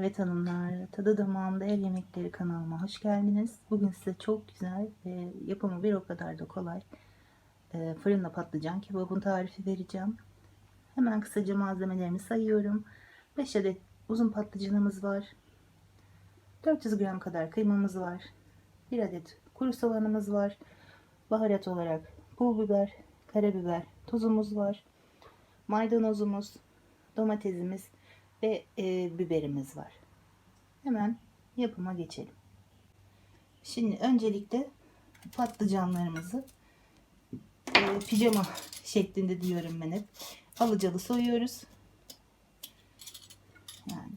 Evet hanımlar, Tadı Damağımda Ev Yemekleri kanalıma hoş geldiniz. Bugün size çok güzel ve yapımı bir o kadar da kolay e, fırında patlıcan kebabın tarifi vereceğim. Hemen kısaca malzemelerimi sayıyorum. 5 adet uzun patlıcanımız var. 400 gram kadar kıymamız var. 1 adet kuru soğanımız var. Baharat olarak pul biber, karabiber, tuzumuz var. Maydanozumuz, domatesimiz ve e, biberimiz var. Hemen yapıma geçelim. Şimdi öncelikle patlıcanlarımızı e, pijama şeklinde diyorum ben hep. Alıcalı soyuyoruz. Yani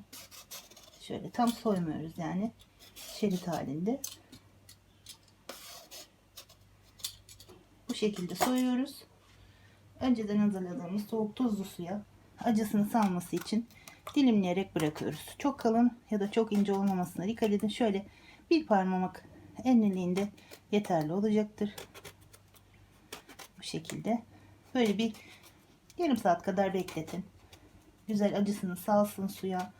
şöyle tam soymuyoruz yani şerit halinde. Bu şekilde soyuyoruz. Önceden hazırladığımız soğuk tuzlu suya acısını salması için dilimleyerek bırakıyoruz. Çok kalın ya da çok ince olmamasına dikkat edin. Şöyle bir parmamak enliliğinde yeterli olacaktır. Bu şekilde. Böyle bir yarım saat kadar bekletin. Güzel acısını salsın suya.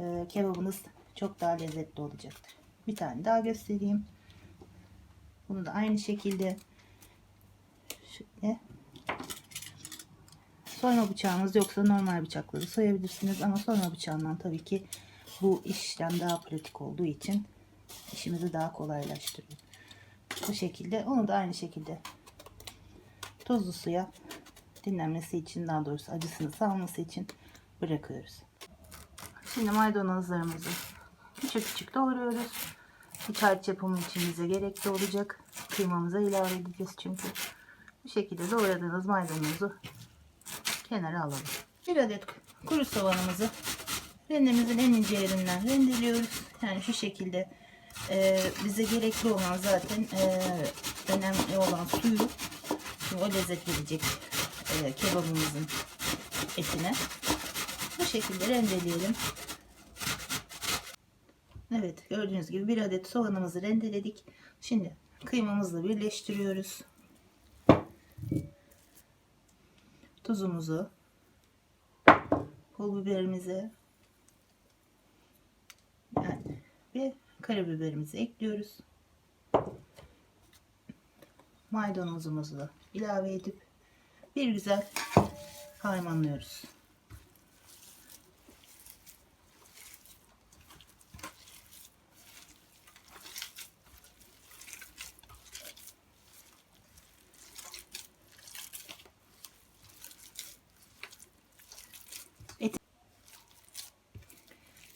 Ee, kebabınız çok daha lezzetli olacaktır. Bir tane daha göstereyim. Bunu da aynı şekilde şöyle soyma bıçağınız yoksa normal bıçakları soyabilirsiniz ama soyma bıçağından tabii ki bu işlem daha pratik olduğu için işimizi daha kolaylaştırıyor. Bu şekilde onu da aynı şekilde tuzlu suya dinlenmesi için daha doğrusu acısını salması için bırakıyoruz. Şimdi maydanozlarımızı küçük küçük doğruyoruz. İç harç yapımı için bize gerekli olacak. Kıymamıza ilave edeceğiz çünkü. Bu şekilde doğradığınız maydanozu kenara alalım. Bir adet kuru soğanımızı rendemizin en ince yerinden rendeliyoruz. Yani şu şekilde e, bize gerekli olan zaten e, önemli olan suyu o lezzet verecek e, kebabımızın etine. Bu şekilde rendeleyelim. Evet gördüğünüz gibi bir adet soğanımızı rendeledik. Şimdi kıymamızla birleştiriyoruz. Tuzumuzu, pul biberimizi yani ve karabiberimizi ekliyoruz. Maydanozumuzu da ilave edip bir güzel harmanlıyoruz.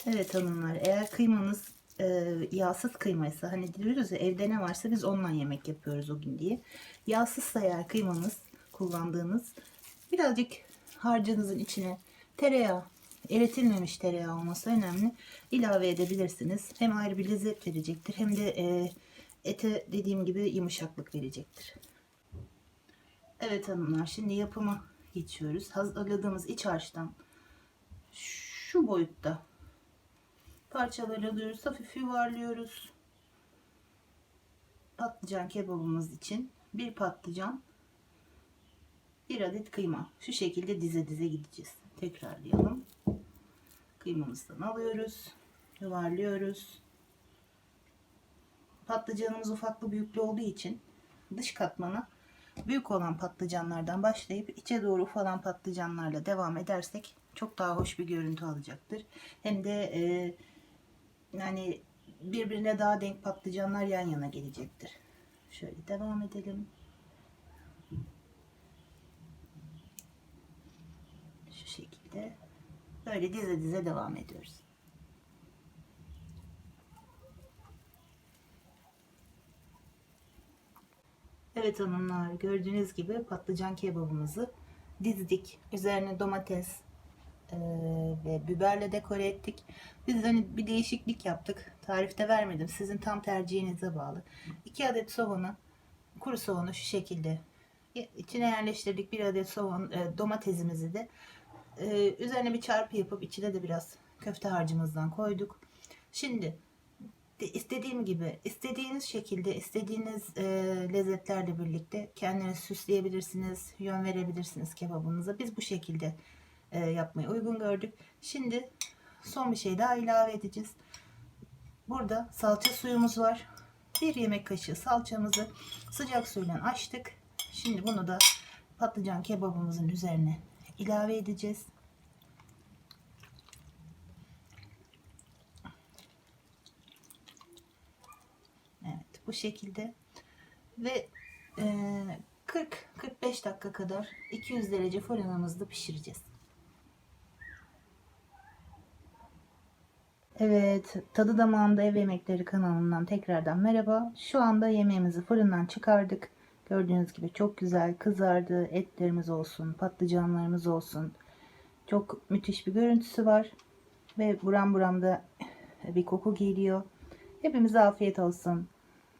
Evet hanımlar eğer kıymanız e, yağsız kıymaysa hani diyoruz ya evde ne varsa biz ondan yemek yapıyoruz o gün diye. Yağsızsa eğer kıymamız kullandığınız birazcık harcınızın içine tereyağı eritilmemiş tereyağı olması önemli. ilave edebilirsiniz. Hem ayrı bir lezzet verecektir hem de e, ete dediğim gibi yumuşaklık verecektir. Evet hanımlar şimdi yapıma geçiyoruz. Hazırladığımız iç harçtan şu boyutta parçalar alıyoruz. Hafif yuvarlıyoruz. Patlıcan kebabımız için bir patlıcan bir adet kıyma. Şu şekilde dize dize gideceğiz. Tekrarlayalım. Kıymamızdan alıyoruz. Yuvarlıyoruz. Patlıcanımız ufaklı büyüklü olduğu için dış katmana büyük olan patlıcanlardan başlayıp içe doğru ufalan patlıcanlarla devam edersek çok daha hoş bir görüntü alacaktır. Hem de e, yani birbirine daha denk patlıcanlar yan yana gelecektir. Şöyle devam edelim. Şu şekilde böyle dize dize devam ediyoruz. Evet hanımlar gördüğünüz gibi patlıcan kebabımızı dizdik. Üzerine domates, e, ve biberle dekore ettik. Biz hani bir değişiklik yaptık. Tarifte vermedim. Sizin tam tercihinize bağlı. 2 adet soğanı, kuru soğanı şu şekilde içine yerleştirdik. Bir adet soğan, e, domatesimizi de e, üzerine bir çarpı yapıp içine de biraz köfte harcımızdan koyduk. Şimdi istediğim gibi istediğiniz şekilde istediğiniz e, lezzetlerle birlikte kendiniz süsleyebilirsiniz, yön verebilirsiniz kebabınıza. Biz bu şekilde e, yapmayı uygun gördük. Şimdi son bir şey daha ilave edeceğiz. Burada salça suyumuz var. Bir yemek kaşığı salçamızı sıcak suyla açtık. Şimdi bunu da patlıcan kebabımızın üzerine ilave edeceğiz. Evet bu şekilde ve e, 40-45 dakika kadar 200 derece fırınımızda pişireceğiz. Evet, Tadı Damağında Ev Yemekleri kanalından tekrardan merhaba. Şu anda yemeğimizi fırından çıkardık. Gördüğünüz gibi çok güzel kızardı. Etlerimiz olsun, patlıcanlarımız olsun. Çok müthiş bir görüntüsü var. Ve buram buramda bir koku geliyor. Hepimize afiyet olsun.